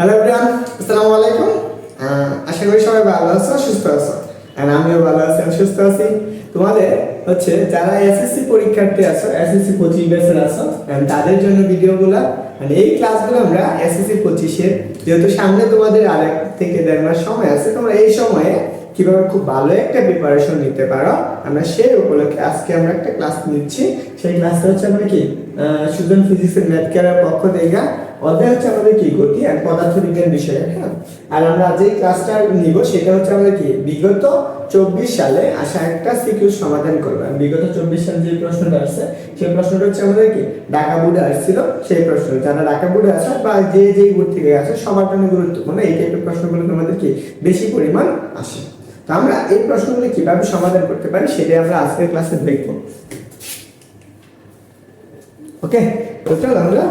Hello bran আসসালামু আলাইকুম আশা করি সবাই ভালো আছো, সুস্থ আছো? আর আমিও ভালো আছি, আমি সুস্থ আছি। তোমাদের হচ্ছে যারা এসএসসি পরীক্ষার্থী আছো এসএসসি পঁচিশ ব্যাচের আছো তাদের জন্য ভিডিওগুলা মানে এই ক্লাসগুলো আমরা এসএসসি পঁচিশের যেহেতু সামনে তোমাদের আর এক থেকে দেড় মাস সময় আছে, তোমরা এই সময়ে কীভাবে খুব ভালো একটা প্রিপারেশন নিতে পারো, আমরা সেই উপলক্ষে আজকে আমরা একটা ক্লাস নিচ্ছি। সেই ক্লাসটা হচ্ছে আমরা কি? সুজন ফিজিক্সের ম্যাথ কেয়ারের পক্ষ থেকে অধ্যায় হচ্ছে আমাদের কি গতি? আর পদার্থ বিজ্ঞান বিষয়ে হ্যাঁ? আর আমরা যে ক্লাসটা নিব, সেটা হচ্ছে আমাদের কি? বিগত চব্বিশ সালে আসা একটা সিকিউ সমাধান করব। বিগত চব্বিশ সালে যে প্রশ্নটা আসছে সেই প্রশ্নটা হচ্ছে আমাদের কি? ঢাকা বোর্ডে আসছিল, সেই প্রশ্ন। যারা ঢাকা বোর্ডে আসে বা যে যে বোর্ড থেকে আসে সবার জন্য গুরুত্বপূর্ণ। এই টাইপের প্রশ্নগুলো তোমাদের কি? বেশি পরিমাণ আসে। তো আমরা এই প্রশ্নগুলো কীভাবে সমাধান করতে পারি, সেটাই আমরা আজকের ক্লাসে দেখব। ওকে তো চলো আমরা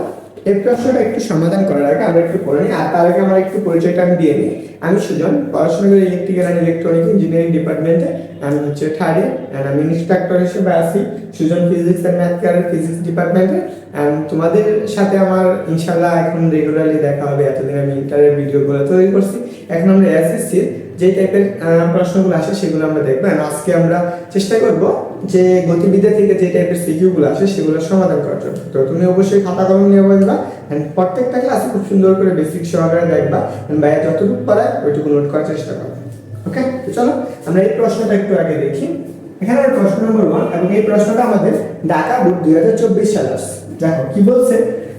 এই প্রশ্নটা একটু সমাধান করার আগে আমরা একটু পড়ে নিই, আর তার আগে আমার একটু পরিচয়টা আমি দিয়ে নিই আমি সুজন, পড়াশোনা করি ইলেকট্রিক্যাল অ্যান্ড ইলেকট্রনিক ইঞ্জিনিয়ারিং ডিপার্টমেন্টে আমি হচ্ছে থার্ড ইয়ার আমি ইন্সট্রাক্টর হিসেবে আছি। Sujan physics and math care physics ডিপার্টমেন্টে তোমাদের সাথে আমার ইনশাল্লাহ এখন রেগুলারলি দেখা হবে। এতদিন আমি ইন্টারের ভিডিওগুলো তৈরি করছি। এখন আমরা এসএসসি যে টাইপের প্রশ্নগুলো আসে সেগুলো আমরা দেখব। আজকে আমরা চেষ্টা করব যে গতিবিদ্যা থেকে যে টাইপের সিকিউগুলো আসে সেগুলো সমাধান করার জন্য। তো তুমি অবশ্যই খাতা কলম নিয়ে and প্রত্যেকটা ক্লাসে খুব সুন্দর করে বেসিক সহকারে দেখবা। ভাইয়া যতটুকু পারায় ওইটুকু নোট করার চেষ্টা করো ওকে চলো, আমরা এই প্রশ্নটা একটু আগে দেখি। এখানে প্রশ্ন নম্বর ওয়ান এবং এই প্রশ্নটা আমাদের ঢাকা বোর্ড দুই হাজার চব্বিশ সালে আসছে। দেখো, কি বলছে?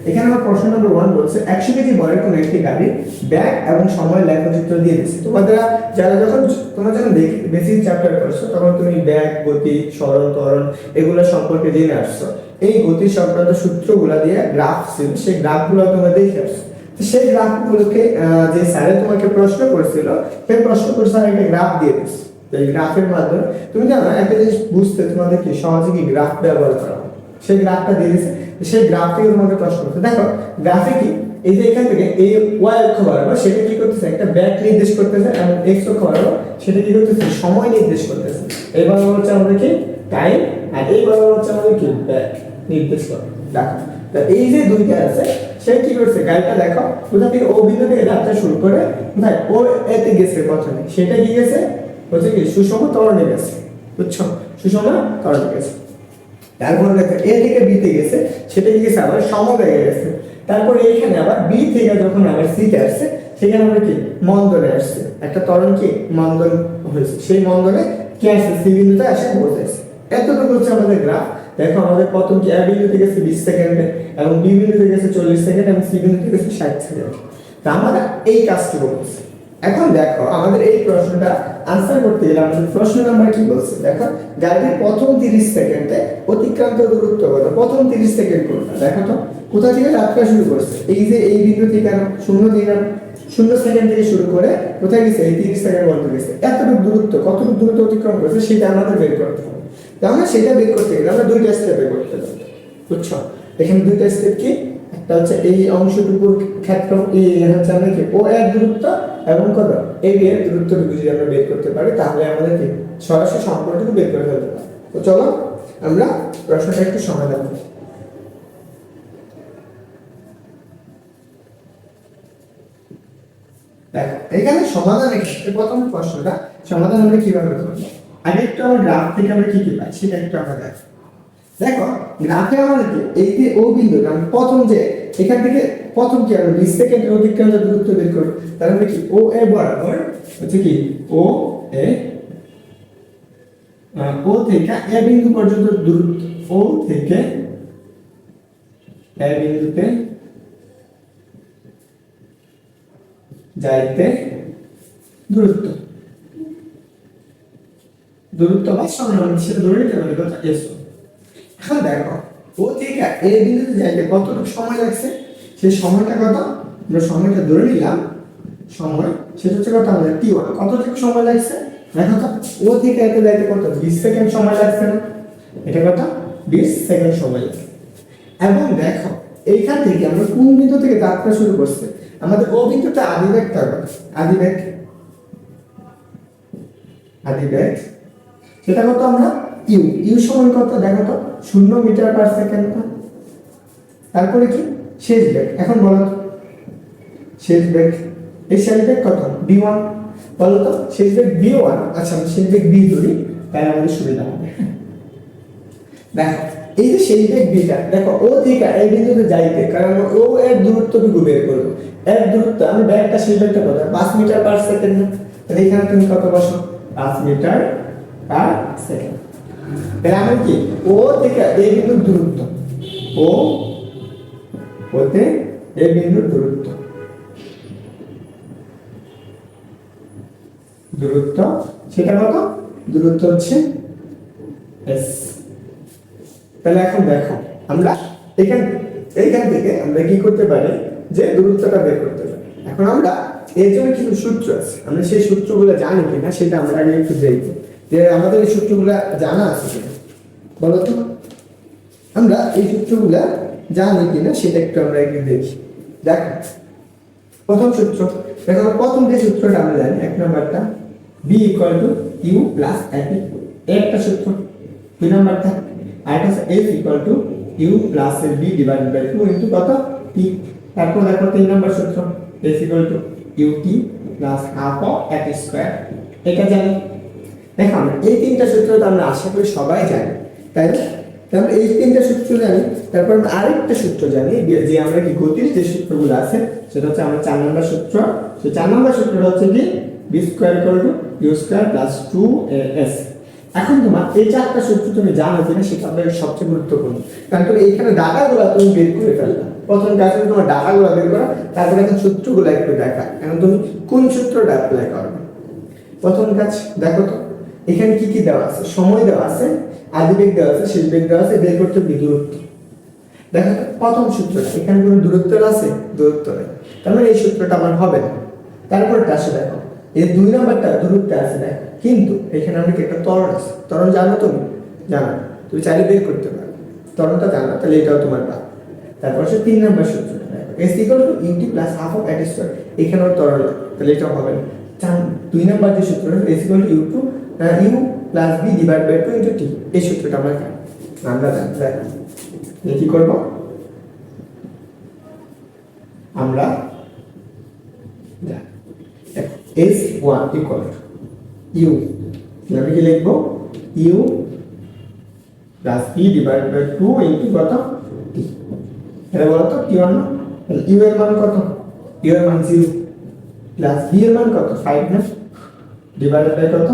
এখানে আমার প্রশ্ন নম্বর ওয়ান বলছে, একশো কেজি ভরের কোনো একটি গাড়ি ব্যাগ এবং সময় লেখচিত্র দিয়ে দিচ্ছে। তোমাদের যারা যখন, তোমরা যখন বেসিক চ্যাপ্টার করছ তখন তুমি ব্যাগ, গতি সরণ ত্বরণ এগুলো সম্পর্কে জেনে আসছো। এই গতি সংক্রান্ত সূত্রগুলো দিয়ে গ্রাফ ছিল, সেই গ্রাফগুলো তোমরা দেখে আসছো। সেই গ্রাফগুলোকে যে স্যারে তোমাকে প্রশ্ন করেছিল, সেই প্রশ্ন করে স্যার একটা গ্রাফ দিয়ে দিচ্ছে। এই গ্রাফের মাধ্যমে, তুমি জানো, একটা জিনিস বুঝতে তোমাদের কি সহজে কি গ্রাফ ব্যবহার করা সেই গ্রাফটা দিয়ে দিচ্ছে সেই গ্রাফ থেকে তোমাকে প্রশ্ন করতে দেখো গ্রাফে এই যে এখান থেকে এই ওয়াই অক্ষ বরাবর সেটা কি করতেছে? একটা ব্যাক নির্দেশ করতেছে এবং এক্স অক্ষ বরাবর সেটা কি করতেছে? সময় নির্দেশ করতেছে। এই বরাবর হচ্ছে আমাদের কি? টাইম আর এই বরাবর হচ্ছে আমাদের কি? ব্যাক নির্দেশ করে। দেখো, তো এই যে দুইটা আছে, সে কি করছে? গাড়িটা দেখো, কোথা থেকে ও বিন্দু থেকে যাত্রা শুরু করে, কোথায়? ও এতে গেছে প্রথমে। সেটা কি গেছে? হচ্ছে কি, সুষম ত্বরণে গেছে। বুঝছ? সুষম ত্বরণে গেছে। তারপরে দেখো এ থেকে বি তে গেছে, সেটা কি গেছে আবার সমবেগে গেছে। তারপরে এইখানে আবার বি থেকে যখন আবার সিতে আসছে, সেখানে আমরা কি? মন্দনে আসছে। একটা ত্বরণ কি? মন্দন হয়েছে। সেই মন্দনে কি আসছে? সি বিন্দুতে আসে বসেছে এতটুকু হচ্ছে আমাদের গ্রাফ। দেখো, আমাদের প্রথম কি? এ বিন্দুতে গেছে বিশ সেকেন্ডে এবং বি বিন্দুতে গেছে চল্লিশ সেকেন্ড এবং সি বিন্দুতে গেছে ষাট সেকেন্ড। তা আমরা এই কাজটুকু করছি এখন দেখো, আমাদের এই প্রশ্নটা আনসার করতে গেলে আমাদের প্রশ্ন নাম্বার কি বলছে? দেখো গাড়ির প্রথম তিরিশ সেকেন্ডে অতিক্রান্ত দূরত্ব কত? প্রথম তিরিশ সেকেন্ড কোনটা? দেখো তো, কোথা থেকে যাত্রা শুরু করছে? এই যে এই বিন্দু থেকে শূন্য থেকে শূন্য সেকেন্ড থেকে শুরু করে কোথায় গেছে? এই তিরিশ সেকেন্ড বন্ধ গেছে। এতটুকু দূরত্ব, কতটুকু দূরত্ব অতিক্রম করেছে, সেটা আমাদের বের করতে হবে। তাহলে সেটা বের করতে গেলে আমরা দুইটা স্টেপে করতে হবে বুঝছ? এখানে দুইটা স্টেপ কি? একটা হচ্ছে এই অংশটুকুর এই হচ্ছে আমরা কি ও দূরত্ব এবং কত? এই এর যদি আমরা বের করতে পারি, তাহলে আমাদের কি সরাসরি সম্পর্কটুকু বের করে ফেলতে তো চলো, আমরা প্রশ্নটা একটু সমাধান করি এখানে সমাধান প্রথম প্রশ্নটা, সমাধান আমরা কীভাবে করব? আগে একটু আমরা গ্রাফ থেকে আমরা কি কি পাই, সেটা একটু আমরা দেখো দেখো, গ্রাফে আমাদেরকে এই যে ও বিন্দু আমি প্রথম যে এখান থেকে প্রথম কি আমরা বিশ সেকেন্ডের অতিক্রান্ত দূরত্ব বের করব। তাহলে আমরা কি? ও এ বরাবর হচ্ছে কি? ও এ ও থেকে এ বিন্দু পর্যন্ত দূরত্ব, ও থেকে এ বিন্দুতে যাইতে দূরত্ব। দূরত্ব বা সমান সেটা ধরে নিতে পারি কথা এসো এখন দেখো, ও থেকে এ বিন্দুতে যাইতে কতটুকু সময় লাগছে? সেই সময়টা কত? আমরা সময়টা ধরে নিলাম। সময়, সেটা হচ্ছে কত আমাদের টি ওয়ান কতটুকু সময় লাগছে? দেখো তো, ও থেকে এতে যাইতে কত? বিশ সেকেন্ড সময় লাগছে না। এটা কত? বিশ সেকেন্ড সময় লাগছে। এবং দেখো, এইখান থেকে আমরা কোন বিন্দু থেকে যাত্রা শুরু করছে? আমাদের ও বিন্দুটা আদি ব্যাগ থাকবে আদি ব্যাগ আদি ব্যাগ সেটা কত আমরা? ইউ ইউ সমান কত? দেখো তো, শূন্য মিটার পার সেকেন্ড তারপরে কি? শেষ ব্যাগ এখন বলো তো, শেষ বেগ এই শেষ বেগ কত? বি ওয়ান বলো তো, শেষ বেগ বি ওয়ান আচ্ছা আমি শেষ বেগ বি ধরি, তাহলে আমাদের সুবিধা হবে। দেখো, এই যে শেষ বেগ বিটা দেখো, ও থেকে এই বিন্দুতে যাইতে, কারণ ও এর দূরত্বটুকু বের করব। এর দূরত্ব, আমি ব্যাগটা শেষ বেগটা কত পাঁচ মিটার পার সেকেন্ড না তাহলে এখানে তুমি কত বসো? পাঁচ মিটার পার সেকেন্ড আমি কি? ও থেকে বিন্দুর দূরত্ব। ও বিন্দুর দূরত্ব। দূরত্ব সেটা কত? দূরত্ব হচ্ছে তাহলে এখন দেখো, আমরা এখান, এইখান থেকে আমরা কি করতে পারি? যে দূরত্বটা বের করতে পারি। এখন আমরা এর জন্য কিছু সূত্র আছে। আমরা সেই সূত্রগুলো জানি কিনা, সেটা আমরা আগে একটু দেখব। যে আমাদের এই সূত্রগুলো জানা আছে কিনা? বলো তো। আমরা এই সূত্রগুলা জানি কিনা সেটা একটু আমরা একটু দেখি। দেখো, প্রথম সূত্র। দেখো, প্রথম যে সূত্রটা আমরা জানি, এক নম্বরটা V equal to U plus AP একটা সূত্র, দুই নম্বরটা। আর একটা হচ্ছে F equal to U plus V divided by two into কত? টি তারপর দেখো তিন নম্বর সূত্র। F equal to U T plus half of app square এটা জানি। আমরা এই তিনটা সূত্র তো আমরা আশা করি সবাই জানি, তাই না? তাহলে এই তিনটা সূত্র জানি, তারপর আমরা আরেকটা সূত্র জানি, যে- যে আমরা কি গতির যে সূত্রগুলো আছে, সেটা হচ্ছে আমরা চার নম্বর সূত্র। সেই চার নম্বর সূত্রটা হচ্ছে কি? V square equal to U square plus two S এখন তোমার এই চারটা সূত্র তুমি জানো কিনা সেটা আপনার সবচেয়ে গুরুত্বপূর্ণ। কারণ তুমি এইখানে ডাটাগুলো তুমি বের করে ফেললা। প্রথম কাজ হলো তোমার ডাটাগুলো বের করা, তারপরে এখন সূত্রগুলো একটু দেখা। এখন তুমি কোন সূত্রটা অ্যাপ্লাই করবে? প্রথম কাজ দেখো তো। এখানে কি কি দেওয়া আছে? সময় দেওয়া আছে আদি বেগ দেওয়া আছে শেষ বেগ দেওয়া আছে, বের করতে হবে দূরত্ব। দেখো প্রথম সূত্রটা, এখানে কোনো দূরত্ব আছে? দূরত্ব নেই। তার মানে এই সূত্রটা আমার হবে না। তারপরটা আসে দেখো, এই দুই নম্বরটা দূরত্বে আছে দেখো কিন্তু এখানে আমরা কি একটা তরণ আছে? তরণ জানো তুমি? জানো তুমি চাইলে বের করতে পারো। তরণটা জানো তাহলে এটাও তোমার পাবে তারপর সে তিন নম্বর সূত্রটা, দেখো S equal to U T plus half of at square এখানেও ত্বরণ তাহলে এটাও হবে না। দুই নম্বর যে সূত্রটা S equal to U two U plus V divide by two into T এই সূত্রটা আমরা আমরা জানি কি করব? আমরা এস ওয়ান ইকুয়াল ইউ আমি কি লিখব? U plus E divide by two into কত? টি এটা বলো তো টি ওয়ান ইউ এর মান কত? ইউ এর মান জিরো প্লাস বি এর মান কত? ফাইভ না ডিভাইডেড বাই কত?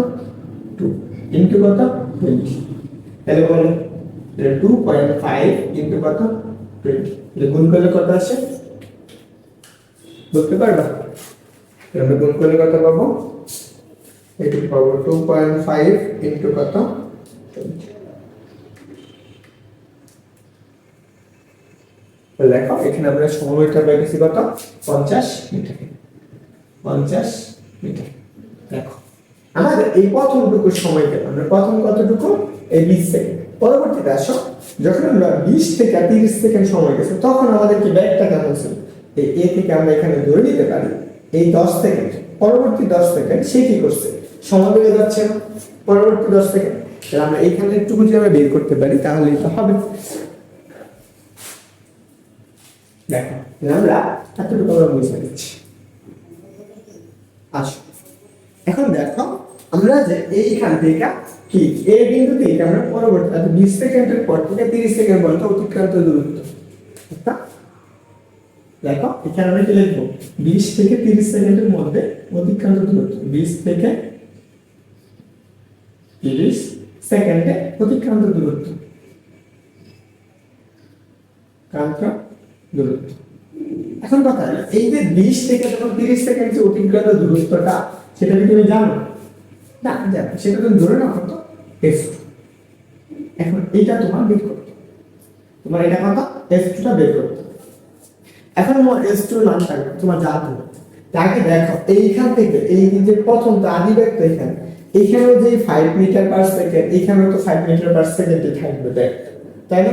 টু ইন্টু কত? টোয়েন্টি তাহলে বলো টু পয়েন্ট ফাইভ ইন্টু কত? টোয়েন্টি গুণ করলে কত আসে? বুঝতে পারবা? আমরা গুণ করলে কত পাবো? এটি পাবো টু পয়েন্ট ফাইভ ইন্টু কত? দেখো, এখানে আমরা সময়টা পেয়েছি কত? পঞ্চাশ মিটার। পঞ্চাশ মিটার। দেখো। আমাদের এই প্রথমটুকু সময় পেলাম আমরা প্রথম কতটুকু? এই বিশ সেকেন্ড। পরবর্তীতে আসো। যখন আমরা বিশ থেকে তিরিশ সেকেন্ড সময় গেছে, তখন আমাদের কি ব্যাগটা কেমন ছিল? এই এ থেকে আমরা এখানে ধরে নিতে পারি, এই দশ সেকেন্ড। পরবর্তী দশ সেকেন্ড সে কি করছে? সময় বেড়ে যাচ্ছে। না পরবর্তী দশ সেকেন্ড। তাহলে আমরা এইখানে একটু যদি আমরা বের করতে পারি, তাহলে এটা হবে। দেখো আমরা এতটুকু আমরা বুঝে দিচ্ছি। আসো এখন দেখো, আমরা যে এইখান থেকে কি? এই বিন্দু থেকে আমরা পরবর্তী অর্থাৎ বিশ সেকেন্ডের পর থেকে তিরিশ সেকেন্ড পর্যন্ত অতিক্রান্ত দূরত্ব। দেখো, এখানে আমরা কি লিখব? বিশ থেকে তিরিশ সেকেন্ডের মধ্যে অতিক্রান্ত দূরত্ব। বিশ থেকে তিরিশ সেকেন্ডে অতিক্রান্ত দূরত্ব। ক্রান্ত দূরত্ব। এখন কথা, এই যে বিশ থেকে যখন তিরিশ সেকেন্ড যে অতিক্রান্ত দূরত্বটা, সেটা কি তুমি জানো? না, জানো সেটা তুমি ধরে নাও কত এস এখন এইটা তোমার বের করতে তোমার এটা কত এস টুটা বের করতে এখন তোমার এস টুর মান থাকবে, তোমার জানতে হবে তাকে দেখো, এইখান থেকে, এই যে প্রথম তো আদি ব্যাগটা এখানে। এইখানেও যে ফাইভ মিটার পার সেকেন্ড এইখানেও তো ফাইভ মিটার পার সেকেন্ডে থাকবে ব্যাগ তাই না?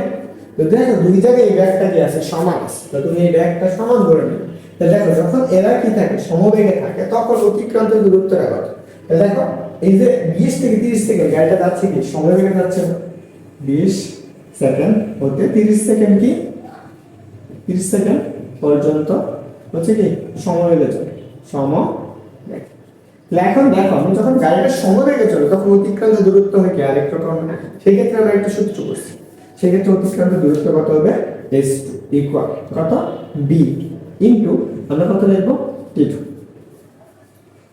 দেখো, দুই জায়গায় এই ব্যাগটা কি আছে সমান আছে, তো তুমি এই ব্যাগটা সমান ধরে নেবে তো দেখো, যখন এরা কি থাকে, সমবেগে থাকে, তখন অতিক্রান্ত দূরত্বটা কত তো দেখো, এই যে বিশ থেকে তিরিশ সেকেন্ড, গাড়িটা যাচ্ছে কি? সমবেগে যাচ্ছে বিশ সেকেন্ড হতে তিরিশ সেকেন্ড কি? তিরিশ সেকেন্ড পর্যন্ত হচ্ছে কি? সমবেগে চলে সম তাহলে এখন দেখো, আমি যখন গাড়িটা সমবেগে চলে, তখন অতিক্রান্ত দূরত্ব হয় কি? আরেক রকম সেক্ষেত্রে আমরা একটা সূত্র করছি সেক্ষেত্রে অতিক্রান্ত দূরত্ব কত হবে? এস টু ইকুয়াল কত? বি ইন্টু আমরা কত লিখব? টি টু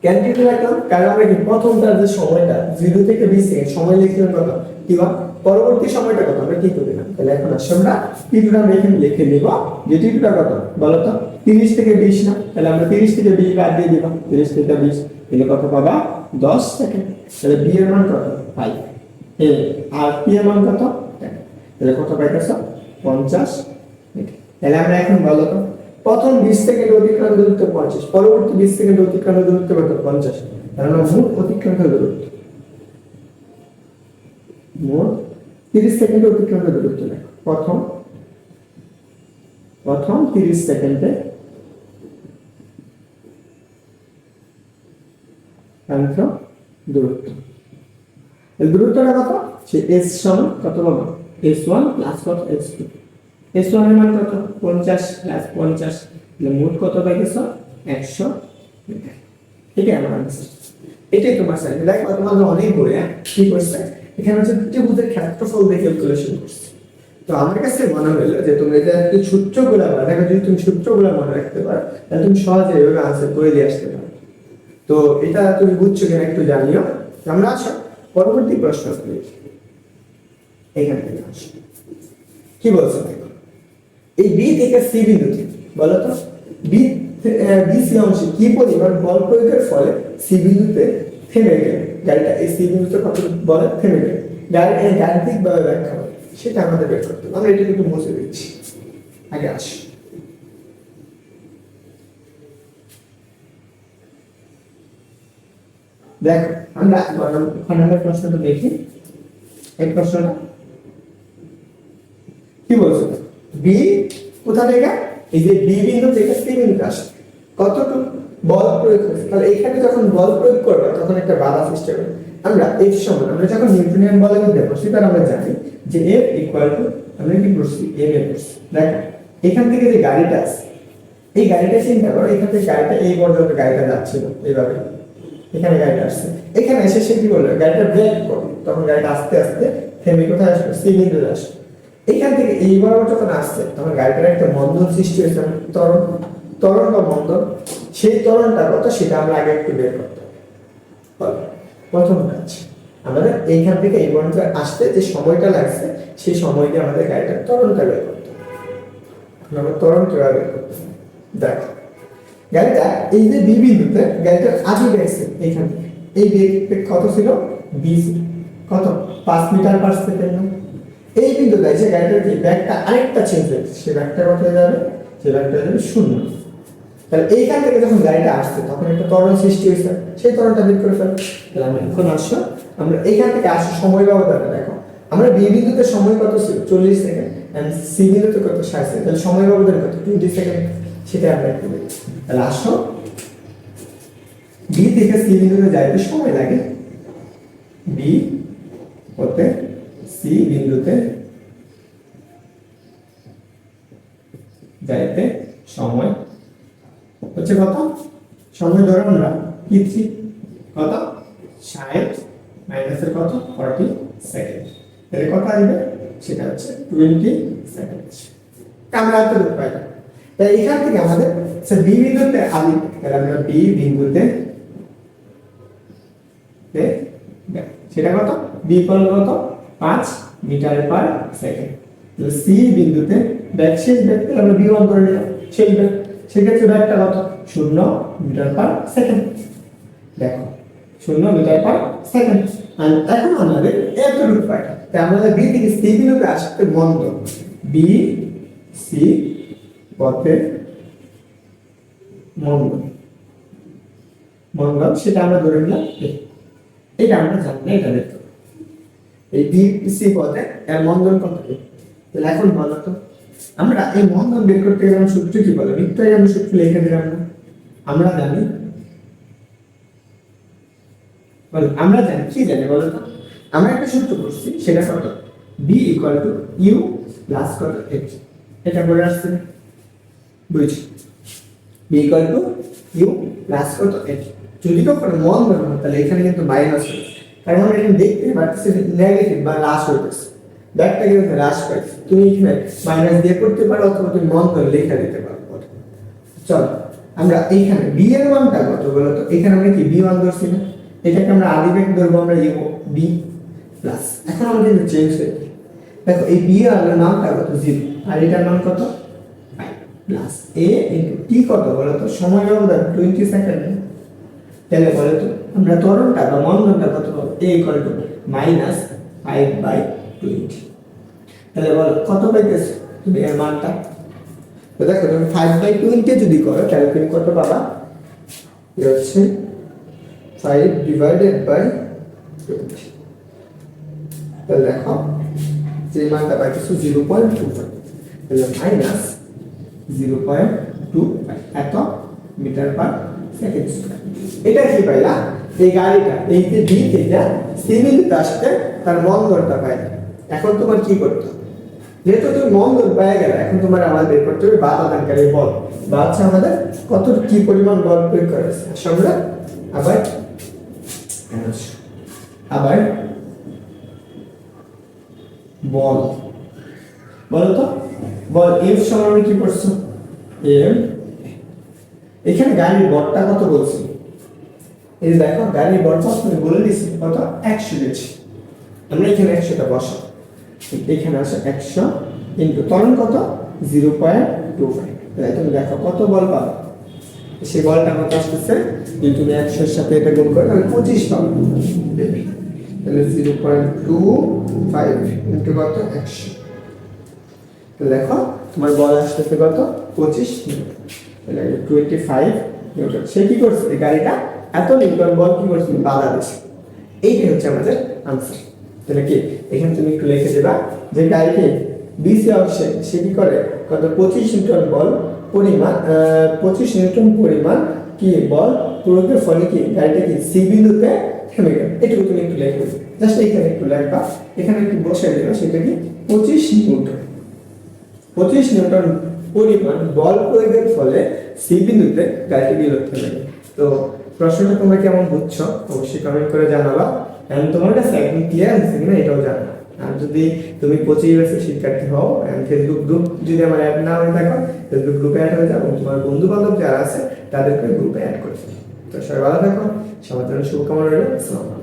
কেন রাখলাম? কারণ আমরা কি প্রথমটার যে সময়টা জিরো থেকে বিশ সেকেন্ড সময় লিখছিলাম কত? টি পরবর্তী সময়টা কত? আমরা টু দিলাম। তাহলে এখন আসলে আমরা টি টুটা আমরা এখানে লিখে নিব। যে টি টুটা কত? বলো তিরিশ থেকে বিশ না? তাহলে আমরা তিরিশ থেকে বিশ বাদ দিয়ে দিব তিরিশ থেকে বিশ। তাহলে কত পাবা? দশ সেকেন্ড। তাহলে বি এর মান কত? ফাইভ এ আর পি এর মান কত? 10 তাহলে কত পাইতেছ? পঞ্চাশ। মিটার তাহলে আমরা এখন বলো তো? প্রথম বিশ সেকেন্ড অতিক্রান্ত দূরত্ব পঞ্চাশ, পরবর্তী বিশ সেকেন্ড অতিক্রান্ত দূরত্ব কত? পঞ্চাশ। আমরা মোট অতিক্রান্ত দূরত্ব। মোট তিরিশ সেকেন্ড অতিক্রান্ত দূরত্ব দেখো প্রথম প্রথম তিরিশ সেকেন্ডে দূরত্ব। দূরত্বটা কত? সে এস সমান কত পাবো? এস ওয়ান প্লাস কত? এস টু এস ওয়ানের মান কত? পঞ্চাশ প্লাস পঞ্চাশ। মোট কত পাইতেছ একশো। মিটার এটাই আমার আনসার এটাই তোমার সাইড দেখো, তোমাদের অনেক বই হ্যাঁ? কি করছে এখানে হচ্ছে ত্রিভুজের ক্ষেত্রফল দিয়ে ক্যালকুলেশন করছে। তো আমার কাছে মনে হলো যে তুমি এটা একটু সূত্রগুলো পারো দেখো, যদি তুমি সূত্রগুলো মনে রাখতে পারো, তাহলে তুমি সহজে এভাবে আনসার করে দিয়ে আসতে পারো। তো এটা তুমি বুঝছ কিনা একটু জানিও। আমরা আসো, পরবর্তী প্রশ্ন করি। এখান থেকে আসো। কি বলছো এই বি থেকে সি বিন্দুতে, বলো তো? বি বি সি অংশে কি পরিমাণ বল প্রয়োগের ফলে সি বিন্দুতে থেমে গেল? গাড়িটা এই সি বিন্দুতে কত বলে? থেমে গেল। গাড়ি এই গাণিতিক ভাবে ব্যাখ্যা হবে সেটা আমাদের বের করতে আমরা এটা একটু মুছে দিচ্ছি। আগে আসি। দেখো, আমরা খ নম্বর প্রশ্নটা দেখি। এই প্রশ্নটা কি বলছো? বি কোথা থেকে? এই যে বি বিন্দু থেকে সি বিন্দু আসে। কতটুকু বল প্রয়োগ হয়েছে তাহলে এখানে যখন বল প্রয়োগ করবে, তখন একটা বাধা সৃষ্টি হবে। আমরা এফ সমান আমরা যখন নিউটনিয়ান মধ্যে পড়ছি তার আমরা জানি যে এফ ইকুয়াল টু আমরা কি করছি এম এ করছি। দেখো, এখান থেকে যে গাড়িটা আছে, এই গাড়িটা চিন্তা করো, এখান থেকে গাড়িটা এই পর্যন্ত গাড়িটা যাচ্ছিল এইভাবে। এখানে গাড়িটা আসছে। এখানে এসে সে কি করল? গাড়িটা ব্রেক করল। তখন গাড়িটা আস্তে আস্তে থেমে কোথায় আসবে সি বিন্দুতে আসবে এখান থেকে এই বরাবর যখন আসছে, তখন গাড়িটার একটা মন্দন সৃষ্টি হয়েছে তরণ ত্বরণ বা মন্দন সেই তরণটা কত, সেটা আমরা আগে একটু বের করতে প্রথম কাজ, আমাদের এইখান থেকে এই পর্যন্ত আসতে যে সময়টা লাগছে, সেই সময় দিয়ে আমাদের গাড়িটার ত্বরণটা বের করতে আমরা কীভাবে বের করতে হবে? দেখো গাড়িটা এই যে বি বিন্দুতে গাড়িটার গেছে এইখান থেকে, এই বেগ কত ছিল? বিশ, কত? পাঁচ মিটার পার সেকেন্ড এই বিন্দুতে যে গাড়িটার কি? ব্যাগটা আরেকটা চেঞ্জ হয়েছে সে ব্যাগটা কত হয়ে যাবে? সে ব্যাগটা হয়ে যাবে শূন্য। তাহলে এইখান থেকে যখন গাড়িটা আসছে, তখন একটা ত্বরণ সৃষ্টি হয়েছে। সেই ত্বরণটা বের করে ফেল। তাহলে আমরা এখন আসছো আমরা এইখান থেকে আসা সময় ব্যবধানটা দেখো। আমরা বি বিন্দুতে সময় কত ছিল? চল্লিশ সেকেন্ড। অ্যান্ড সি বিন্দুতে কত? ষাট সেকেন্ড। তাহলে সময় ব্যবধান কত? টোয়েন্টি সেকেন্ড সেটা আমরা একটু তাহলে আসো। বি থেকে সি বিন্দুতে যাইতে সময় লাগে। বি হতে সি বিন্দুতে যাইতে সময় হচ্ছে কত? সময় ধরে আমরা কি থ্রি কত? ষাট মাইনাসের কত? ফর্টি সেকেন্ড এর কত আসবে? সেটা হচ্ছে টোয়েন্টি সেকেন্ড আমরা দূর পাইলাম তাই এখান থেকে আমাদের বি বিন্দুতে আদি তাহলে আমরা বি বিন্দুতে সেটা কত? বি কত? পাঁচ মিটার পার সেকেন্ড। তাহলে সি বিন্দুতে ব্যাক শেষ তাহলে আমরা বি ওয়ান করে নিলাম, শেষ ব্যাক। সেক্ষেত্রে ব্যাকটা কত? শূন্য মিটার পার সেকেন্ড। দেখো, শূন্য মিটার পার সেকেন্ড। আর এখন আমাদের এত রুট পাইটা তাই আমাদের বি থেকে সি বিন্দুতে আসতে বন্ধ বি সি পথে মঙ্গল মঙ্গল সেটা আমরা ধরে নিলাম। এটা আমরা জানি এটা দেখতে। এই বি সি পথে এর মন্দন কত? তাহলে এখন বলো তো, আমরা এই মন্দন বের করতে গেলে আমরা সূত্র কি বলো? নিশ্চয়ই আমি সূত্র লিখে দিলাম না। আমরা জানি, বলো, আমরা জানি, কি জানি বলো তো? আমরা একটা সূত্র করছি, সেটা কত? V equal to U plus কত? এইচ এটা বলে আসছে। বুঝছি? V equal to U plus কত? এইচ যদি কখনো মন ধরো তাহলে এখানে কিন্তু মাইনাস হবে। কারণ আমরা এখানে দেখতে পাচ্ছি নেগেটিভ বা হ্রাস হইতেছে ব্যাগটা কিন্তু হ্রাস পাইছে তুমি এখানে মাইনাস দিয়ে করতে পারো অথবা তুমি মন ধরে লেখা দিতে পারো চলো, আমরা এইখানে বি এর মানটা কত বলো তো? এখানে আমরা কি বি ওয়ান ধরছি না? এটাকে আমরা আদি ব্যাগ ধরবো, আমরা ইউ বি প্লাস এখন আমরা কিন্তু চেঞ্জ হয়ে দেখো, এই বি এর মানটা কত? জিরো আর এটার মান কত? প্লাস এ ইন্টু টি কত বলো তো? সময় ব্যবধান টোয়েন্টি সেকেন্ড তাহলে বলো তো? আমরা ত্বরণটা বা মন্দনটা কত পাবো? A equal to minus five by twenty তাহলে বলো, কত পাইতেছো তুমি এর মানটা? তো দেখো, তুমি ফাইভ বাই টোয়েন্টি যদি করো, তাহলে তুমি কত পাবা? এ হচ্ছে ফাইভ ডিভাইডেড বাই টোয়েন্টি তাহলে দেখো, যে মানটা পাইতেছো জিরো পয়েন্ট টু ফাইভ তাহলে মাইনাস জিরো পয়েন্ট টু এত মিটার পার সেকেন্ড। এটা কি পাইলা? এই গাড়িটা, এই যে বি থেকে সি বিন্দুতে আসতে তার মন্দরটা পাই এখন তোমার কি করতে যেহেতু তুমি মন্দর পেয়ে গেলে, এখন তোমার আমাদের বের করতে হবে বাধা দানকারী বল। বা হচ্ছে আমাদের কত কি পরিমাণ বল প্রয়োগ করেছে আসলে আমরা আবার? আবার? বল। বলো তো বল এফ সমান কি করছ? এম এখানে গাড়ির বরটা কত বলছি? এই যে দেখো গাড়ির বরটা তুমি বলে দিছি কত? একশো দিচ্ছি আমরা এখানে একশোটা বসা এখানে আছে একশো ইন্টু তখন কত? Zero point two five. তাহলে তুমি দেখো কত বল পাবো? সেই বলটা কত আসতেছে, যদি তুমি একশোর সাথে এটা গুণ করো, তাহলে পঁচিশ পাবো। তাহলে zero point two five into কত? একশো। দেখো, তোমার বল আসতেছে কত? পঁচিশ। তাহলে টোয়েন্টি ফাইভ সে কি করছে? গাড়িটা এত নিউটন বল কি করছে বাধা দিচ্ছে এইটাই হচ্ছে আমাদের আনসার তাহলে কি, এখানে তুমি একটু লিখে দেবা যে গাড়িকে বিসি অংশে সে কি করে কত পঁচিশ নিউটন বল পরিমাণ পঁচিশ নিউটন পরিমাণ কি বল প্রয়োগের ফলে কি গাড়িটা কি সি বিন্দুতে থেমে গেল? এটুকু তুমি একটু লিখবে জাস্ট এখানে একটু লিখবা। এখানে একটু বসে দেবা, সেটা কি পঁচিশ নিউটন। পঁচিশ নিউটন পরিমাণ বল প্রয়োগের ফলে সি বিন্দুতে গাড়িটি বিলুপ্ত হয়ে তো প্রশ্নটা তোমরা কেমন বুঝছ? অবশ্যই কমেন্ট করে জানাবা। এবং তোমার কাছে একদম ক্লিয়ার আছে কিনা এটাও জানা আর যদি তুমি পঁচিশ বছর শিক্ষার্থী হও ফেসবুক গ্রুপ যদি আমার অ্যাড না হয়ে থাকো ফেসবুক গ্রুপে অ্যাড হয়ে যাও তোমার বন্ধু বান্ধব যারা আছে তাদেরকে গ্রুপে অ্যাড করে তো সবাই ভালো থাকো, সবার জন্য শুভকামনা রইল, আসসালামু